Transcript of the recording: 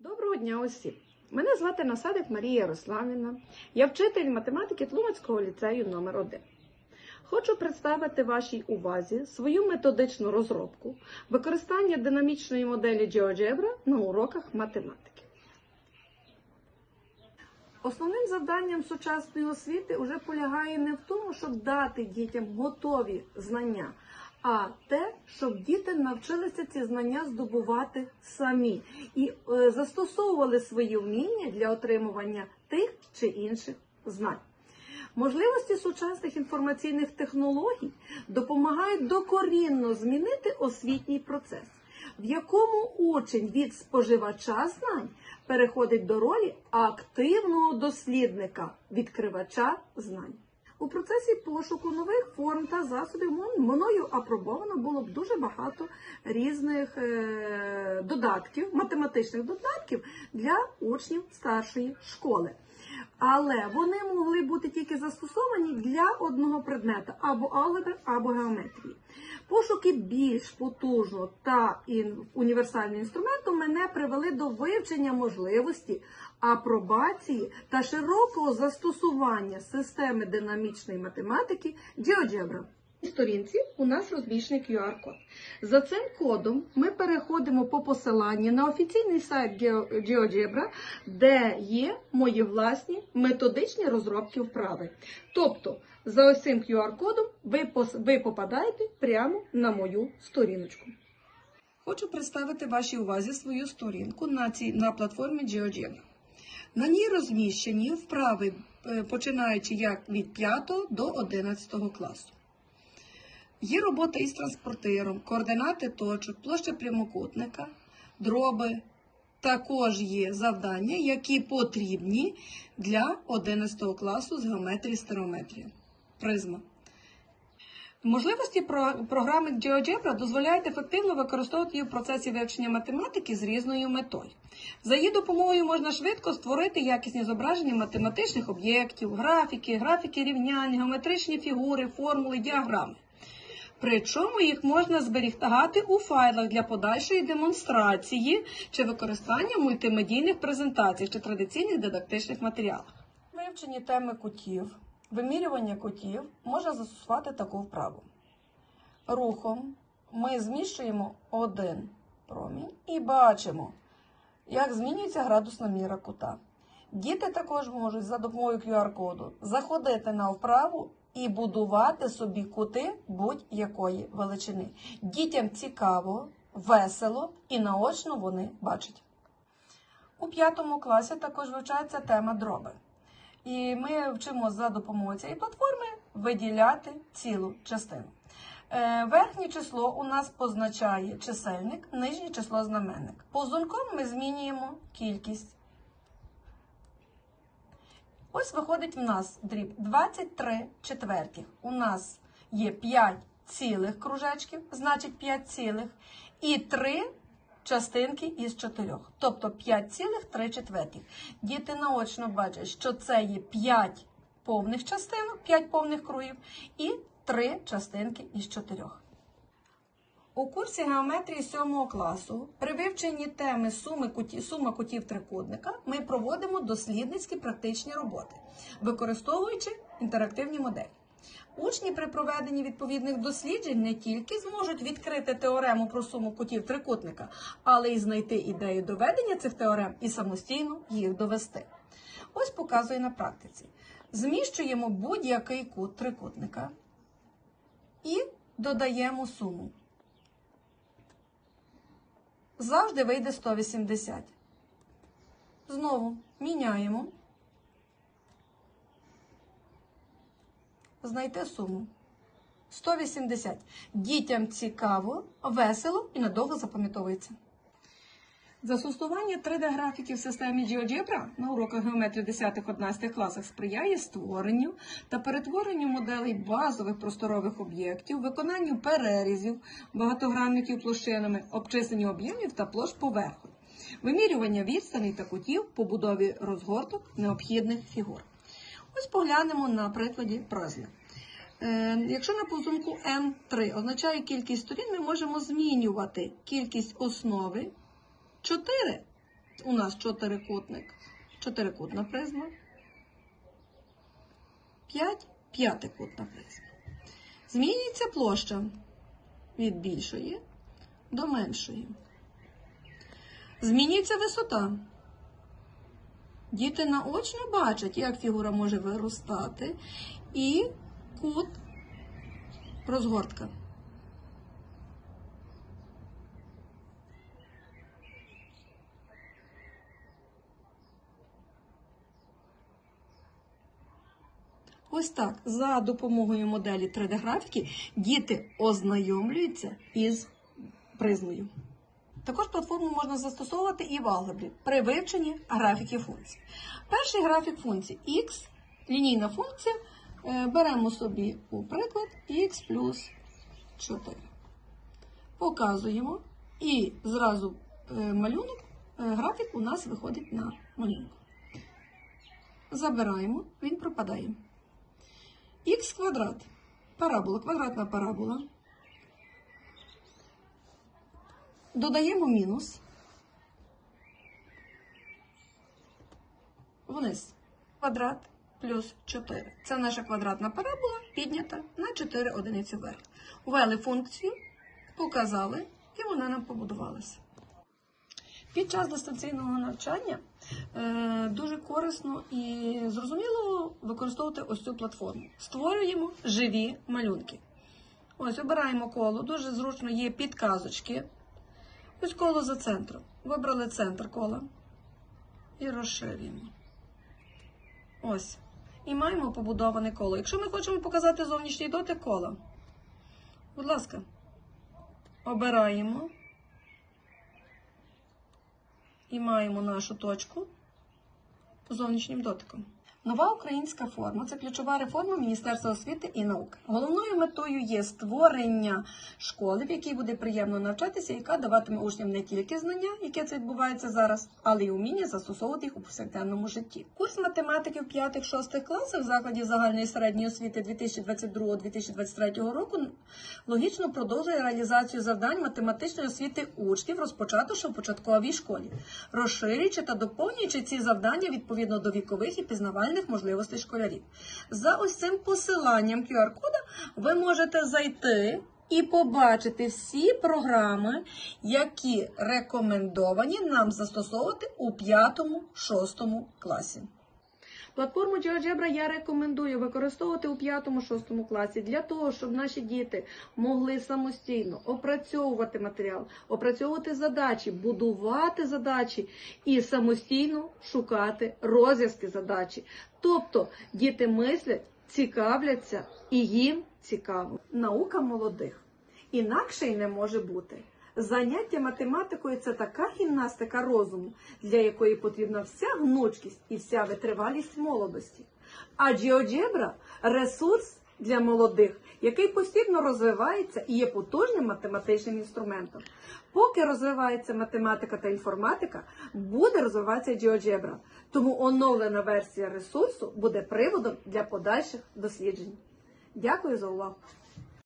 Доброго дня усім! Мене звати Насадик Марія Ярославівна. Я вчитель математики Тлумацького ліцею номер 1 Хочу представити вашій увазі свою методичну розробку використання динамічної моделі GeoGebra на уроках математики. Основним завданням сучасної освіти вже полягає не в тому, щоб дати дітям готові знання, а те, щоб діти навчилися ці знання здобувати самі і е, застосовували свої вміння для отримування тих чи інших знань. Можливості сучасних інформаційних технологій допомагають докорінно змінити освітній процес, в якому учень від споживача знань переходить до ролі активного дослідника, відкривача знань. У процесі пошуку нових форм та засобів мною апробовано було б дуже багато різних е, додатків, математичних додатків для учнів старшої школи. Але вони могли бути тільки застосовані для одного предмета або алгебри, або геометрії. Пошуки більш потужного та універсального інструменту мене привели до вивчення можливості апробації та широкого застосування системи динамічної математики GeoGebra. На сторінці у нас розміщений QR-код. За цим кодом ми переходимо по посиланню на офіційний сайт Geo- GeoGebra, де є мої власні методичні розробки вправи. Тобто, за ось цим QR-кодом ви, ви попадаєте прямо на мою сторіночку. Хочу представити вашій увазі свою сторінку на, цій, на платформі GeoGebra. На ній розміщені вправи, е, починаючи як від 5 до 11 класу. Є робота із транспортиром, координати точок, площа прямокутника, дроби. Також є завдання, які потрібні для 11 класу з геометрії стереометрії. Призма. Можливості про- програми GeoGebra дозволяють ефективно використовувати її в процесі вивчення математики з різною метою. За її допомогою можна швидко створити якісні зображення математичних об'єктів, графіки, графіки рівнянь, геометричні фігури, формули, діаграми. Причому їх можна зберігати у файлах для подальшої демонстрації чи використання мультимедійних презентаціях чи традиційних дидактичних матеріалах. Вивчені теми кутів, вимірювання кутів можна застосувати таку вправу. Рухом ми зміщуємо один промінь і бачимо, як змінюється градусна міра кута. Діти також можуть за допомогою QR-коду заходити на вправу і будувати собі кути будь-якої величини. Дітям цікаво, весело і наочно вони бачать. У п'ятому класі також вивчається тема дроби. І ми вчимо за допомогою цієї платформи виділяти цілу частину. Е, Верхнє число у нас позначає чисельник, нижнє число знаменник. Повзунком ми змінюємо кількість. Ось виходить в нас дріб 23 четвертіх. У нас є 5 цілих кружечків, значить 5 цілих, і 3 частинки із 4. Тобто 5 цілих 3 четвертих. Діти наочно бачать, що це є 5 повних частинок, 5 повних кругів і 3 частинки із 4. У курсі геометрії 7 класу при вивченні теми суми куті, сума кутів трикутника ми проводимо дослідницькі практичні роботи, використовуючи інтерактивні моделі. Учні при проведенні відповідних досліджень не тільки зможуть відкрити теорему про суму кутів трикутника, але й знайти ідею доведення цих теорем і самостійно їх довести. Ось показує на практиці. Зміщуємо будь-який кут трикутника і додаємо суму. Завжди вийде 180. Знову міняємо. Знайти суму. 180. Дітям цікаво, весело і надовго запам'ятовується. Застосування 3D-графіків в системі GeoGebra на уроках геометрії 10-11 класах сприяє створенню та перетворенню моделей базових просторових об'єктів, виконанню перерізів, багатогранників площинами, обчисленню об'ємів та площ поверхонь, вимірювання відстаней та кутів, побудові розгорток необхідних фігур. Ось поглянемо на прикладі призми. Е, Якщо на повзунку М3 означає кількість сторін, ми можемо змінювати кількість основи 4 У нас чотирикутник, чотирикутна призма. 5 п'ятикутна призма. Змінюється площа від більшої до меншої. Змінюється висота. Діти наочно бачать, як фігура може виростати, і кут розгортка. Ось так, за допомогою моделі 3D-графіки діти ознайомлюються із призмою. Також платформу можна застосовувати і в алгебрі при вивченні графіків функцій. Перший графік функції x, лінійна функція, е, беремо собі у приклад x плюс 4. Показуємо і зразу е, малюнок, е, графік у нас виходить на малюнок. Забираємо, він пропадає. Х квадрат. Парабола, квадратна парабола. Додаємо мінус. Вниз. Квадрат плюс 4. Це наша квадратна парабола піднята на 4 одиниці вверх. Ввели функцію, показали, і вона нам побудувалася. Під час дистанційного навчання е, дуже корисно і зрозуміло використовувати ось цю платформу. Створюємо живі малюнки. Ось обираємо коло, дуже зручно є підказочки. Ось коло за центром. Вибрали центр кола і розширюємо. Ось. І маємо побудоване коло. Якщо ми хочемо показати зовнішній дотик кола, будь ласка, обираємо і маємо нашу точку зовнішнім дотиком. Нова українська форма це ключова реформа Міністерства освіти і науки. Головною метою є створення школи, в якій буде приємно навчатися, яка даватиме учням не тільки знання, яке це відбувається зараз, але й уміння застосовувати їх у повсякденному житті. Курс математики в 5-6 класах закладів загальної середньої освіти 2022-2023 року логічно продовжує реалізацію завдань математичної освіти учнів, розпочато ще в початковій школі, розширюючи та доповнюючи ці завдання відповідно до вікових і пізнавальних можливостей школярів. За ось цим посиланням QR-кода ви можете зайти. І побачити всі програми, які рекомендовані нам застосовувати у 5-6 класі. Платформу GeoGebra я рекомендую використовувати у 5-6 класі для того, щоб наші діти могли самостійно опрацьовувати матеріал, опрацьовувати задачі, будувати задачі і самостійно шукати розв'язки задачі. Тобто діти мислять, цікавляться і їм цікаво. Наука молодих. Інакше й не може бути. Заняття математикою це така гімнастика розуму, для якої потрібна вся гнучкість і вся витривалість молодості. А GeoGebra – ресурс для молодих, який постійно розвивається і є потужним математичним інструментом. Поки розвивається математика та інформатика, буде розвиватися GeoGebra. Тому оновлена версія ресурсу буде приводом для подальших досліджень. Дякую за увагу!